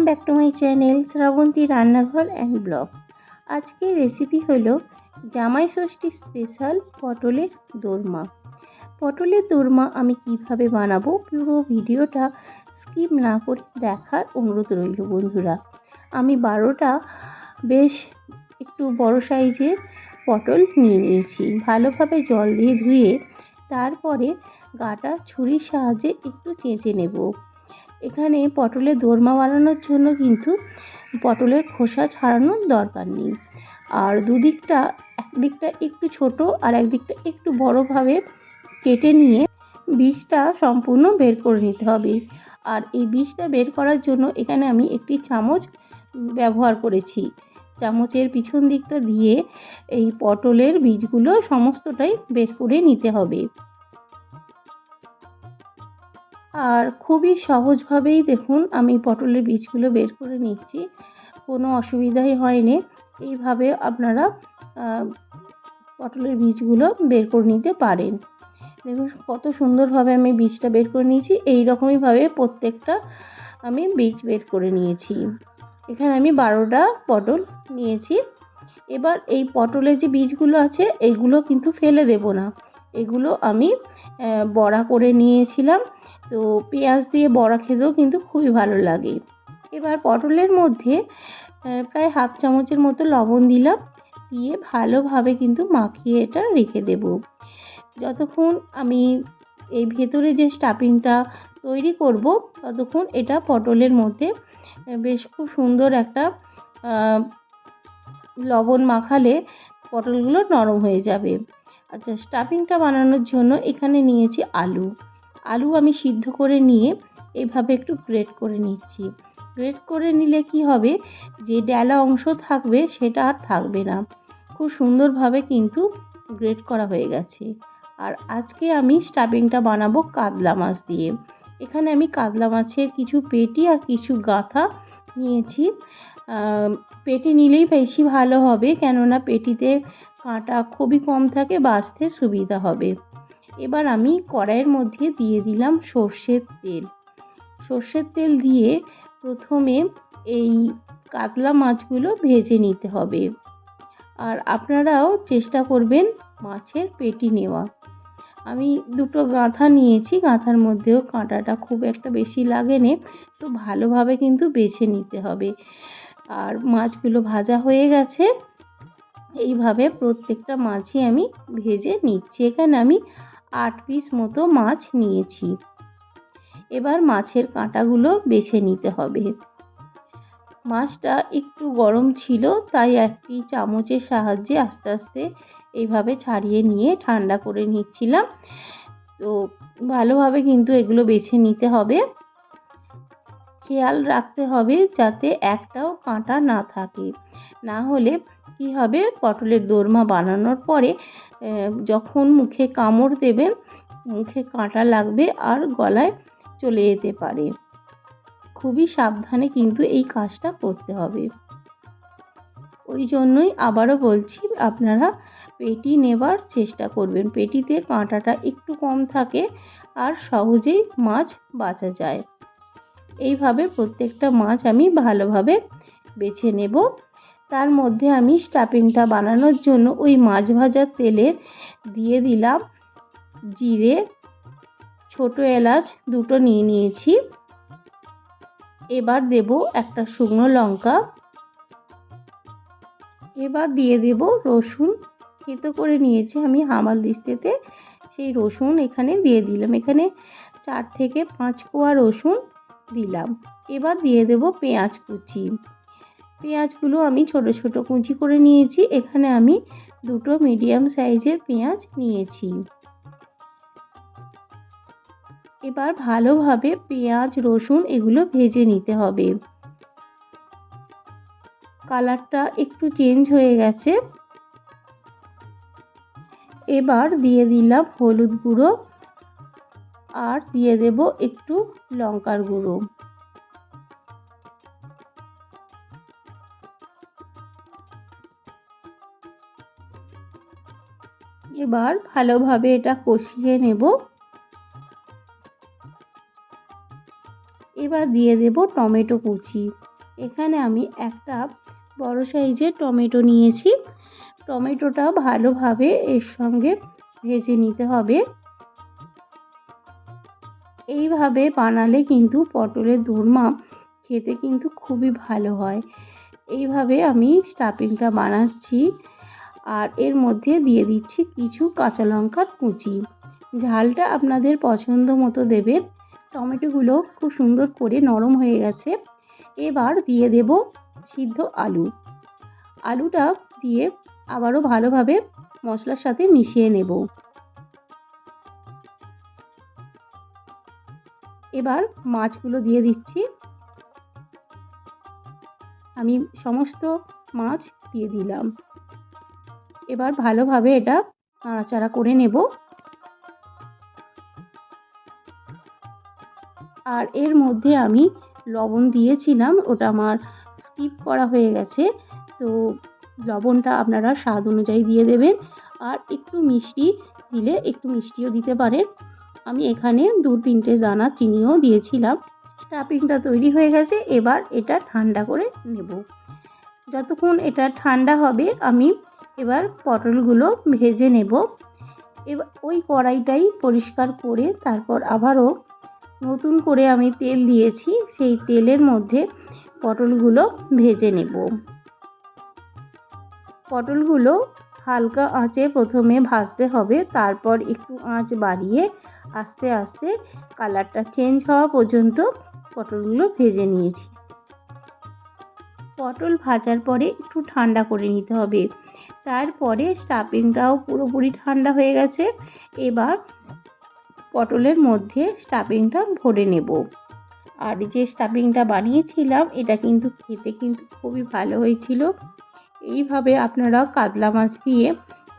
Welcome back to my channel Shrabanti রান্নাঘর and blog আজকের recipe হলো জামাই ষষ্ঠী স্পেশাল পটলের দোরমা। পটলের দোরমা আমি কীভাবে বানাবো পুরো ভিডিওটা স্কিপ না করে দেখার অনুরোধ রইল বন্ধুরা। আমি বারোটা বেশ একটু বড় সাইজের পটল নিয়ে নিয়েছি। ভালোভাবে জল দিয়ে ধুয়ে তারপরে গাটা ছুরির সাহায্যে একটু চেঁচে নেব। এখানে পটলের দোরমা বানানোর জন্য কিন্তু পটলের খোসা ছাড়ানোর দরকার নেই। আর দুদিকটা, একদিকটা একটু ছোট আর একদিকটা একটু বড়োভাবে কেটে নিয়ে বীজটা সম্পূর্ণ বের করে নিতে হবে। আর এই বীজটা বের করার জন্য এখানে আমি একটি চামচ ব্যবহার করেছি। চামচের পিছন দিকটা দিয়ে এই পটলের বীজগুলো সমস্তটাই বের করে নিতে হবে। আর খুবই সহজভাবেই দেখুন আমি পটলের বীজগুলো বের করে নিচ্ছি। কোনো অসুবিধাই হয়নি। এইভাবে আপনারা পটলের বীজগুলো বের করে নিতে পারেন। দেখুন কত সুন্দরভাবে আমি বীজটা বের করে নিয়েছি। এই রকমইভাবে প্রত্যেকটা আমি বীজ বের করে নিয়েছি। এখানে আমি বারোটা পটল নিয়েছি। এবার এই পটলের যে বীজগুলো আছে এইগুলো কিন্তু ফেলে দেব না। এগুলো আমি বড়া করে নিয়েছিলাম। তো পেঁয়াজ দিয়ে বড়া খেতেও কিন্তু খুবই ভালো লাগে। এবার পটলের মধ্যে প্রায় হাফ চামচের মতো লবণ দিলাম। দিয়ে ভালোভাবে কিন্তু মাখিয়ে এটা রেখে দেব। যতক্ষণ আমি এই ভেতরে যে স্টাফিংটা তৈরি করব, ততক্ষণ এটা পটলের মধ্যে বেশ খুব সুন্দর একটা লবণ মাখালে পটলগুলো নরম হয়ে যাবে। আচ্ছা স্টাফিংটা বানানোর জন্য এখানে নিয়েছি আলু। আলু আমি সিদ্ধ করে নিয়ে এভাবে একটু গ্রেট করে নিচ্ছি। গ্রেট করে নিলে কি হবে? যে ডেলা অংশ থাকবে সেটা আর থাকবে না। খুব সুন্দরভাবে কিন্তু গ্রেট করা হয়ে গেছে। আর আজকে আমি স্টাফিংটা বানাবো কাতলা মাছ দিয়ে। এখানে আমি কাতলা মাছের কিছু পেটি আর কিছু গাঁথা নিয়েছি। পেটি নিলেই বেশি ভালো হবে, কেননা পেটিতে কাঁটা খুবই কম থাকে বাছতে সুবিধা হবে। এবার আমি কড়াইয়ের মধ্যে দিয়ে দিলাম সর্ষের তেল। সর্ষের তেল দিয়ে প্রথমে এই কাতলা মাছগুলো ভেজে নিতে হবে। আর আপনারাও চেষ্টা করবেন মাছের পেটি নেওয়া। আমি দুটো গাঁথা নিয়েছি, গাঁথার মধ্যেও কাঁটাটা খুব একটা বেশি লাগেনি, তো ভালোভাবে কিন্তু বেছে নিতে হবে। আর মাছগুলো ভাজা হয়ে গেছে এইভাবে প্রত্যেকটা মাছই আমি ভেজে নিচ্ছি। এখানে আমি আট পিস মতো মাছ নিয়েছি। এবার মাছের কাঁটাগুলো বেছে নিতে হবে। মাছটা একটু গরম ছিল, তাই একটি চামচের সাহায্যে আস্তে আস্তে এইভাবে ছাড়িয়ে নিয়ে ঠান্ডা করে নিচ্ছিলাম। তো ভালোভাবে কিন্তু এগুলো বেছে নিতে হবে। খেয়াল রাখতে হবে যাতে একটাও কাঁটা না থাকে। না হলে কি হবে? পটলের দোরমা বানানোর পরে যখন মুখে কামড় দেবেন মুখে কাঁটা লাগবে আর গলায় চলে যেতে পারে। খুবই সাবধানে কিন্তু এই কাজটা করতে হবে। ওই জন্যই আবারও বলছি, আপনারা পেটি নেবার চেষ্টা করবেন। পেটিতে কাঁটাটা একটু কম থাকে আর সহজেই মাছ বাঁচা যায়। এইভাবে প্রত্যেকটা মাছ আমি ভালোভাবে বেছে নেব। তার মধ্যে আমি স্টাফিংটা বানানোর জন্য ওই মাছ ভাজার তেলে দিয়ে দিলাম জিরে, ছোট এলাচ দুটো নিয়ে নিয়েছি। এবার দেব একটা শুকনো লঙ্কা। এবার দিয়ে দেব রসুন। খেতো করে নিয়েছি আমি হামাল দিস্তেতে। সেই রসুন এখানে দিয়ে দিলাম। এখানে চার থেকে পাঁচ কোয়া রসুন দিলাম। এবার দিয়ে দেব পেঁয়াজ কুচি। পেঁয়াজগুলো আমি ছোট ছোট কুচি করে নিয়েছি। এখানে আমি দুটো মিডিয়াম সাইজের পেঁয়াজ নিয়েছি। এবার ভালোভাবে পেঁয়াজ, রসুন এগুলো ভেজে নিতে হবে। কালারটা একটু চেঞ্জ হয়ে গেছে। এবার দিয়ে দিলাম হলুদ গুঁড়ো আর দিয়ে দেব একটু লঙ্কার গুঁড়ো। এবার ভালোভাবে এটা কষিয়ে নেব। এবার দিয়ে দেব টমেটো কুচি। এখানে আমি একটা বড় সাইজের টমেটো নিয়েছি। টমেটোটা ভালোভাবে এর সঙ্গে ভেজে নিতে হবে। এইভাবে বানালে কিন্তু পটলের দোরমা খেতে কিন্তু খুবই ভালো হয়। এইভাবে আমি স্টাফিংটা বানাচ্ছি। আর এর মধ্যে দিয়ে দিচ্ছি কিছু কাঁচা লঙ্কার কুচি। ঝালটা আপনাদের পছন্দ মতো দেবেন। টমেটোগুলো খুব সুন্দর করে নরম হয়ে গেছে। এবার দিয়ে দেব সিদ্ধ আলু। আলুটা দিয়ে আবারও ভালোভাবে মশলার সাথে মিশিয়ে নেব। এবার মাছগুলো দিয়ে দিচ্ছি। আমি সমস্ত মাছ দিয়ে দিলাম। এবার ভালোভাবে এটা নাড়াচাড়া করে নেব। আর এর মধ্যে আমি লবণ দিয়েছিলাম, ওটা আমার স্কিপ করা হয়ে গেছে। তো লবণটা আপনারা স্বাদ অনুযায়ী দিয়ে দেবেন। আর একটু মিষ্টি দিলে একটু মিষ্টিও দিতে পারেন। আমি এখানে দু তিনটে দানা চিনিও দিয়েছিলাম। স্টাফিংটা তৈরি হয়ে গেছে, এবার এটা ঠান্ডা করে নেব। যতক্ষণ এটা ঠান্ডা হবে, আমি এবার পটলগুলো ভেজে নেব। এবার ওই কড়াইটাই পরিষ্কার করে তারপর আবারও নতুন করে আমি তেল দিয়েছি, সেই তেলের মধ্যে পটলগুলো ভেজে নেব। পটলগুলো হালকা আঁচে প্রথমে ভাজতে হবে, তারপর একটু আঁচ বাড়িয়ে আস্তে আস্তে কালারটা চেঞ্জ হওয়া পর্যন্ত পটলগুলো ভেজে নিয়েছি। পটল ভাজার পরে একটু ঠান্ডা করে নিতে হবে। তারপরে স্টাফিংটাও পুরোপুরি ঠান্ডা হয়ে গেছে। এবার পটলের মধ্যে স্টাফিংটা ভরে নেব। আর যে স্টাফিংটা বানিয়েছিলাম, এটা কিন্তু খেতে কিন্তু খুবই ভালো হয়েছিল। এইভাবে আপনারা কাতলা মাছ দিয়ে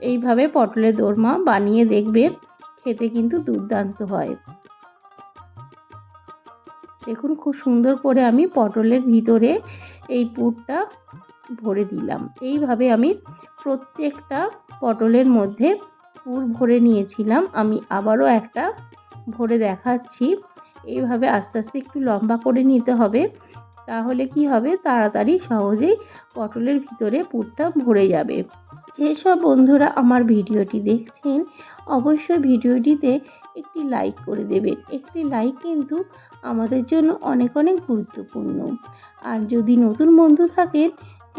এইভাবে পটলের দোরমা বানিয়ে দেখবেন, খেতে কিন্তু দুর্দান্ত হয়। দেখুন খুব সুন্দর করে আমি পটলের ভিতরে এই পুরটা ভরে দিলাম। এইভাবে আমি প্রত্যেকটা পটলের মধ্যে পুর ভরে নিয়েছিলাম। আমি আবারও একটা ভরে দেখাচ্ছি। এইভাবে আস্তে আস্তে একটু লম্বা করে নিতে হবে। তাহলে কি হবে? তাড়াতাড়ি সহজেই পটলের ভিতরে পুরটা ভরে যাবে। যেসব বন্ধুরা আমার ভিডিওটি দেখছেন, অবশ্যই ভিডিওটিতে একটি লাইক করে দেবেন। একটি লাইক কিন্তু আমাদের জন্য অনেক অনেক গুরুত্বপূর্ণ। আর যদি নতুন বন্ধু থাকেন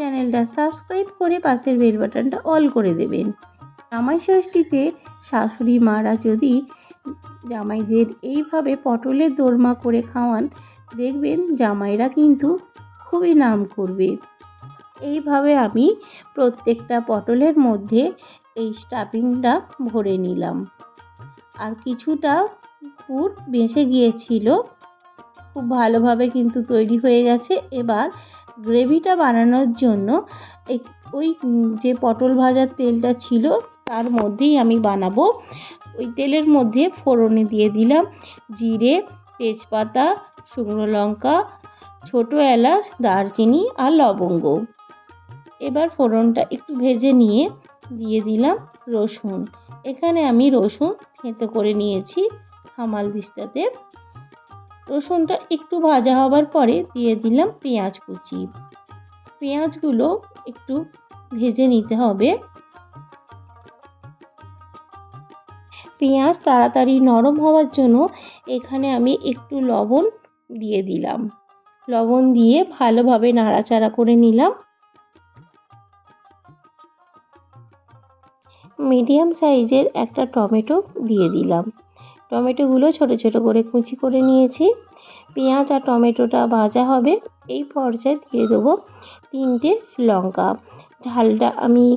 চ্যানেলটা সাবস্ক্রাইব করে পাশের বেল বাটনটা অল করে দেবেন। জামাই ষষ্ঠীতে শাশুড়ি মারা যদি জামাইদের এইভাবে পটলের দোরমা করে খাওয়ান, দেখবেন জামাইরা কিন্তু খুবই নাম করবে। এইভাবে আমি প্রত্যেকটা পটলের মধ্যে এই স্টাফিংটা ভরে নিলাম। আর কিছুটা পুর বেঁচে গিয়েছিল। খুব ভালোভাবে কিন্তু তৈরি হয়ে গেছে। এবার গ্রেভিটা বানানোর জন্য ওই যে পটল ভাজার তেলটা ছিল, তার মধ্যেই আমি বানাবো। ওই তেলের মধ্যে ফোড়নে দিয়ে দিলাম জিরে, তেজপাতা, শুকনো লঙ্কা, ছোটো এলাচ, দারচিনি আর লবঙ্গ। এবার ফোড়নটা একটু ভেজে নিয়ে দিয়ে দিলাম রসুন। এখানে আমি রসুন থেঁতো করে নিয়েছি হামাল দিস্তাতে। রসুনটা একটু ভাজা হবার পরে দিয়ে দিলাম পেঁয়াজ কুচি। পেঁয়াজগুলো একটু ভেজে নিতে হবে। পেঁয়াজ তাড়াতাড়ি নরম হওয়ার জন্য এখানে আমি একটু লবণ দিয়ে দিলাম। লবণ দিয়ে ভালোভাবে নাড়াচাড়া করে নিলাম। মিডিয়াম সাইজের একটা টমেটো দিয়ে দিলাম। টমেটোগুলো ছোট ছোট করে কুচি করে নিয়েছি। পেঁয়াজ আর টমেটোটা ভাজা হবে। এই পর্যায়ে দিয়ে দেবো তিনটে লঙ্কা। ঝালটা আমি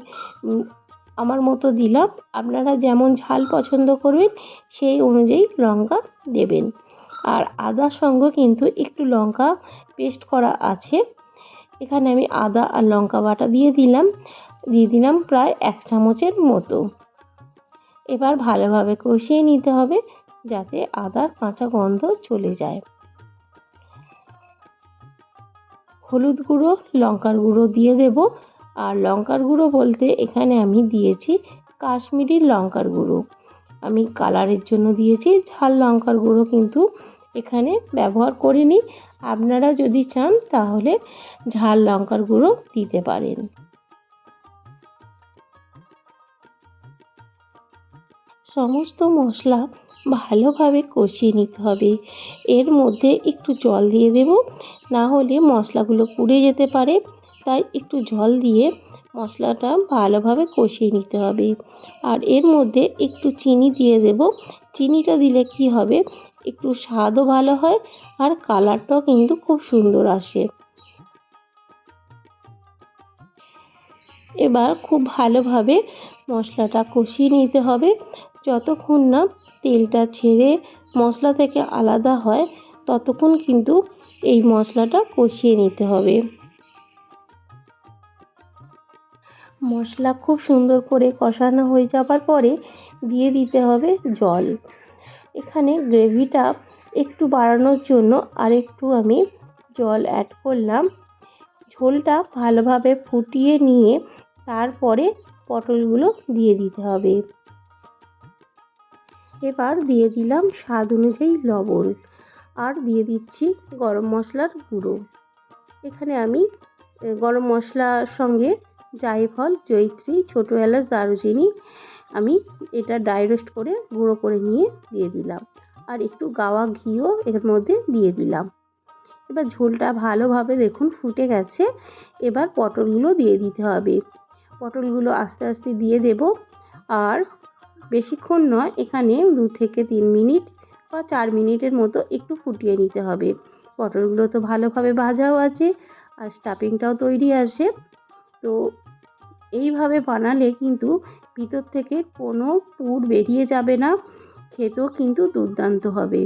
আমার মতো দিলাম। আপনারা যেমন ঝাল পছন্দ করবেন, সেই অনুযায়ী লঙ্কা দেবেন। আর আদার সঙ্গে কিন্তু একটু লঙ্কা পেস্ট করা আছে। এখানে আমি আদা আর লঙ্কা বাটা দিয়ে দিলাম। দিয়ে দিলাম প্রায় এক চামচের মতো। এবার ভালোভাবে কষিয়ে নিতে হবে। যাতে আদার কাঁচা গন্ধ চলে যায়। হলুদ গুঁড়ো, লঙ্কার গুঁড়ো দিয়ে দেব। আর লঙ্কার গুঁড়ো বলতে এখানে আমি দিয়েছি কাশ্মীরি লঙ্কার গুঁড়ো। আমি কালারের জন্য দিয়েছি, ঝাল লঙ্কার গুঁড়ো কিন্তু এখানে ব্যবহার করিনি। আপনারা যদি চান তাহলে ঝাল লঙ্কার গুঁড়ো দিতে পারেন। সমস্ত মশলা ভালোভাবে কষিয়ে নিতে হবে। এর মধ্যে একটু জল দিয়ে দেব। না হলে মশলাগুলো পুড়ে যেতে পারে। তাই একটু জল দিয়ে মশলাটা ভালোভাবে কষিয়ে নিতে হবে। আর এর মধ্যে একটু চিনি দিয়ে দেব। চিনিটা দিলে কি হবে? একটু স্বাদও ভালো হয় আর কালারটাও কিন্তু খুব সুন্দর আসে। এবার খুব ভালোভাবে মশলাটা কষিয়ে নিতে হবে। যতক্ষণ না তেলটা ছেড়ে মশলা থেকে আলাদা হয়, ততক্ষণ কিন্তু এই মশলাটা কষিয়ে নিতে হবে। মশলা খুব সুন্দর করে কষানো হয়ে যাবার পরে দিয়ে দিতে হবে জল। এখানে গ্রেভিটা একটু বাড়ানোর জন্য আরেকটু আমি জল অ্যাড করলাম। ঝোলটা ভালোভাবে ফুটিয়ে নিয়ে তারপরে পটলগুলো দিয়ে দিতে হবে। এবার দিয়ে দিলাম স্বাদ অনুযায়ী লবণ। আর দিয়ে দিচ্ছি গরম মশলার গুঁড়ো। এখানে আমি গরম মশলার সঙ্গে জায়ফল, জয়িত্রী, ছোটো এলাচ, দারুচিনি আমি এটা ড্রাই রোস্ট করে গুঁড়ো করে নিয়ে দিয়ে দিলাম। আর একটু গাওয়া ঘিও এর মধ্যে দিয়ে দিলাম। এবার ঝোলটা ভালোভাবে দেখুন ফুটে গেছে। এবার পটলগুলো দিয়ে দিতে হবে। পটলগুলো আস্তে আস্তে দিয়ে দেব। আর বেশিক্ষণ নয়, এখানে দু থেকে তিন মিনিট বা চার মিনিটের মতো একটু ফুটিয়ে নিতে হবে। পটলগুলো তো ভালোভাবে ভাজাও আছে আর স্টাফিংটাও তৈরি আছে। তো এইভাবে বানালে কিন্তু ভিতর থেকে কোনো পুর বেরিয়ে যাবে না, খেতেও কিন্তু দুর্দান্ত হবে।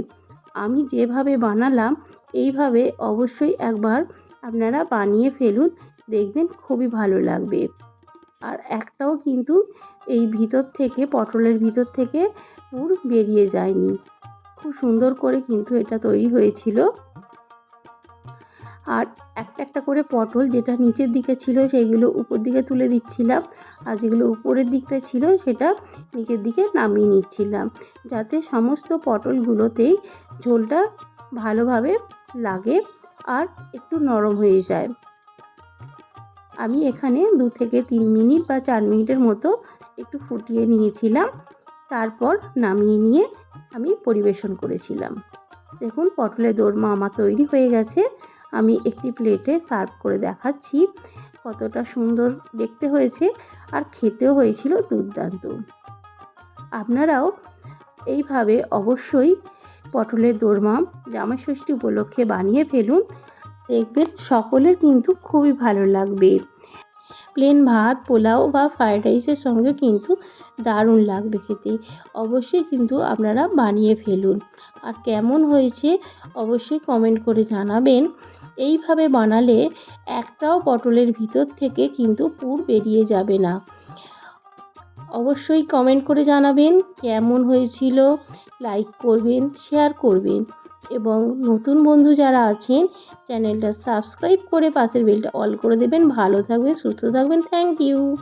আমি যেভাবে বানালাম, এইভাবে অবশ্যই একবার আপনারা বানিয়ে ফেলুন, দেখবেন খুবই ভালো লাগবে। আর একটাও কিন্তু এই ভিতর থেকে, পটলের ভিতর থেকে পুর বেরিয়ে যায়নি। খুব সুন্দর করে কিন্তু এটা তৈরি হয়েছিল। আর একটা একটা করে পটল যেটা নিচের দিকে ছিল, সেইগুলো উপর দিকে তুলে দিচ্ছিলাম। আর যেগুলো উপরের দিকটা ছিল, সেটা নিচের দিকে নামিয়ে নিচ্ছিলাম। যাতে সমস্ত পটলগুলোতেই ঝোলটা ভালোভাবে লাগে আর একটু নরম হয়ে যায়। আমি এখানে দু থেকে তিন মিনিট বা চার মিনিটের মতো একটু ফুটিয়ে নিয়েছিলাম। তারপর নামিয়ে নিয়ে আমি পরিবেশন করেছিলাম। দেখুন, পটলের দোরমা আমার তৈরি হয়ে গেছে। আমি একটি প্লেটে সার্ভ করে দেখাচ্ছি কতটা সুন্দর দেখতে হয়েছে আর খেতেও হয়েছিল দুর্দান্ত। আপনারাও এইভাবে অবশ্যই পটলের দোরমা জামাই ষষ্ঠী উপলক্ষে বানিয়ে ফেলুন। দেখবেন সকলের কিন্তু খুবই ভালো লাগবে। প্লেন ভাত, পোলাও বা ফ্রায়েড রাইসের সঙ্গে কিন্তু দারুণ লাগবে খেতে। অবশ্যই কিন্তু আপনারা বানিয়ে ফেলুন। আর কেমন হয়েছে অবশ্যই কমেন্ট করে জানাবেন। এইভাবে বানালে একটাও পটলের ভিতর থেকে কিন্তু পুর বেরিয়ে যাবে না। অবশ্যই কমেন্ট করে জানাবেন কেমন হয়েছিল। লাইক করবেন শেয়ার করবেন। এবং নতুন বন্ধু যারা আছেন, চ্যানেলটা সাবস্ক্রাইব করে পাশের বেলটা অল করে দেবেন। ভালো থাকবেন, সুস্থ থাকবেন। Thank you.